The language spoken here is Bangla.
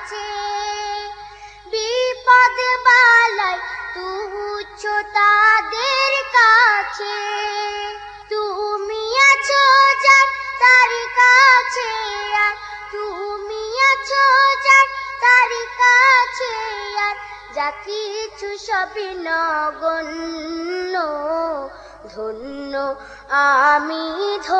কাছে বিপদ বালাই তুচ্ছ তাদের কাছে। তুমি আছো যার তার কাছে আর, তুমি আছো যার তার কাছে আর। যা কিছু সবই নগণ্য, ধন্য আমি ধন্য।